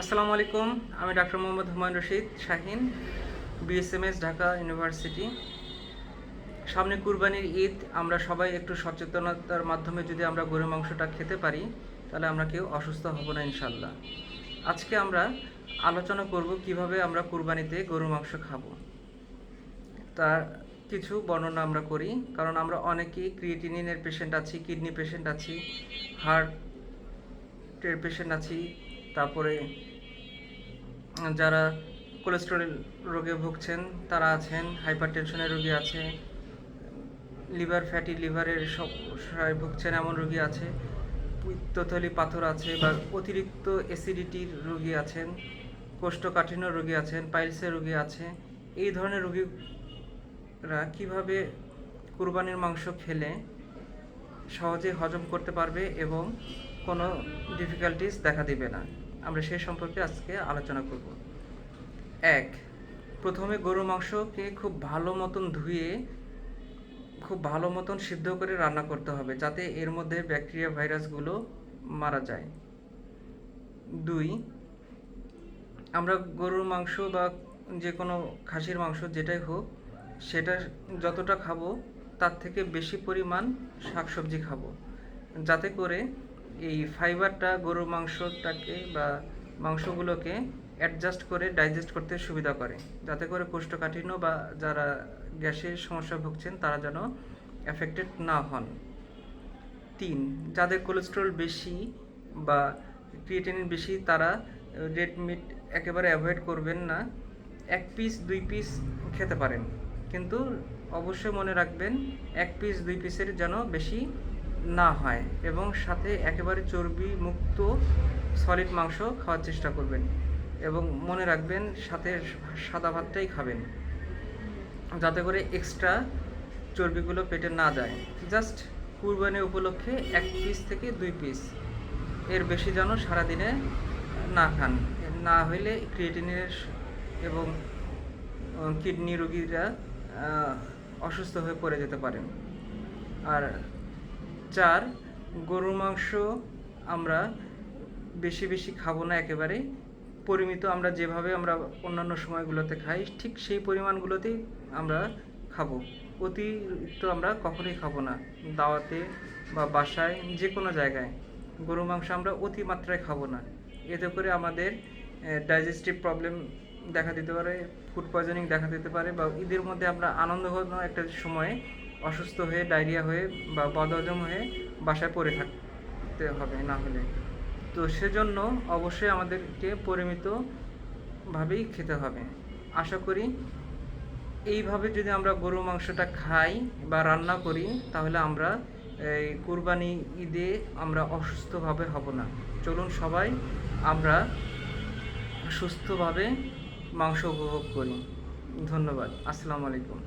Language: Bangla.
আসসালামু আলাইকুম, আমি doctor Mohammad Humayun Rashid Shahin BSMS Dhaka university. সামনে কুরবানির ঈদ, আমরা সবাই একটু সচেতনতার মাধ্যমে যদি আমরা গরুর মাংসটা খেতে পারি, তাহলে আমরা কেউ অসুস্থ হব না ইনশাল্লাহ আজকে আমরা আলোচনা করব কীভাবে আমরা কুরবানিতে গরুর মাংস খাব। তার কিছু বর্ণনা আমরা করি, কারণ আমরা অনেকেই ক্রিয়েটিনিনের পেশেন্ট আছি কিডনি পেশেন্ট আছি হার্টের পেশেন্ট আছি তারপরে যারা কোলেস্টেরল রোগে ভুগছেন, তারা আছেন হাইপার টেনশনের রোগী আছে লিভার ফ্যাটি লিভারের সমস্যায় ভুগছেন, এমন রোগী আছে, পিত্তথলি পাথর আছে বা অতিরিক্ত অ্যাসিডিটির রোগী আছেন, কোষ্ঠকাঠিন্য রোগী আছেন, পাইলসের রোগী আছে, এই ধরনের রোগীরা কীভাবে কুরবানির মাংস খেলে সহজে হজম করতে পারবে এবং কোনো ডিফিকাল্টিস দেখা দিবে না। আমরা সেই সম্পর্কে আজকে আলোচনা করব। এক, প্রথমে গরুর মাংসকে খুব ভালো মতন ধুয়ে, খুব ভালো মতন সিদ্ধ করে রান্না করতে হবে যাতে এর মধ্যে ব্যাকটেরিয়া ভাইরাসগুলো মারা যায়। দুই, আমরা গরুর মাংস বা যে কোনো খাসির মাংস যেটাই হোক, সেটা যতটা খাব, তার থেকে বেশি পরিমাণ শাকসবজি খাব। যাতে করে এই ফাইবারটা, গরুর মাংসটাকে বা মাংসগুলোকে অ্যাডজাস্ট করে ডাইজেস্ট করতে সুবিধা করে। যাতে করে কোষ্ঠকাঠিন্য বা যারা গ্যাসের সমস্যা ভুগছেন, তারা যেন এফেক্টেড না হন। তিন, যাদের কোলেস্ট্রল বেশি বা ক্রিয়েটিনিন বেশি, তারা রেড মিট একেবারে অ্যাভয়েড করবেন না। এক পিস দুই পিস খেতে পারেন। কিন্তু অবশ্যই মনে রাখবেন, এক পিস দুই পিসের যেন বেশি না হয় এবং সাথে একেবারে চর্বি মুক্ত সলিড মাংস খাওয়ার চেষ্টা করবেন এবং মনে রাখবেন সাথে সাদা ভাতটাই খাবেন। যাতে করে এক্সট্রা চর্বিগুলো পেটে না যায়। জাস্ট কুরবানি উপলক্ষে এক পিস থেকে দুই পিস এর বেশি যেন সারাদিনে না খান। না হইলে ক্রিয়েটিনের এবং কিডনি রোগীরা অসুস্থ হয়ে পড়ে যেতে পারেন। আর চার, গরুর মাংস আমরা বেশি বেশি খাব না একেবারে। পরিমিত আমরা যেভাবে আমরা অন্যান্য সময়গুলোতে খাই, ঠিক সেই পরিমাণগুলোতেই আমরা খাব। অতিরিক্ত আমরা কখনোই খাব না। দাওয়াতে বা বাসায় যে কোনো জায়গায় গরু মাংস আমরা অতিমাত্রায় খাব না। এতে করে আমাদের ডাইজেস্টিভ প্রবলেম দেখা দিতে পারে ফুড পয়জনিং দেখা দিতে পারে বা ঈদের মধ্যে আমরা আনন্দঘন একটা সময়ে অসুস্থ হয়ে, ডায়রিয়া হয়ে বা বদহজম হয়ে বাসায় পড়ে থাকতে হবে না হলে। তো সেজন্য অবশ্যই আমাদেরকে পরিমিতভাবেই খেতে হবে। আশা করি এইভাবে যদি আমরা গরু মাংসটা খাই বা রান্না করি, তাহলে আমরা এই কুরবানি ঈদে আমরা অসুস্থভাবে হব না। চলুন সবাই আমরা সুস্থভাবে মাংস উপভোগ করি। ধন্যবাদ। আসসালামু আলাইকুম।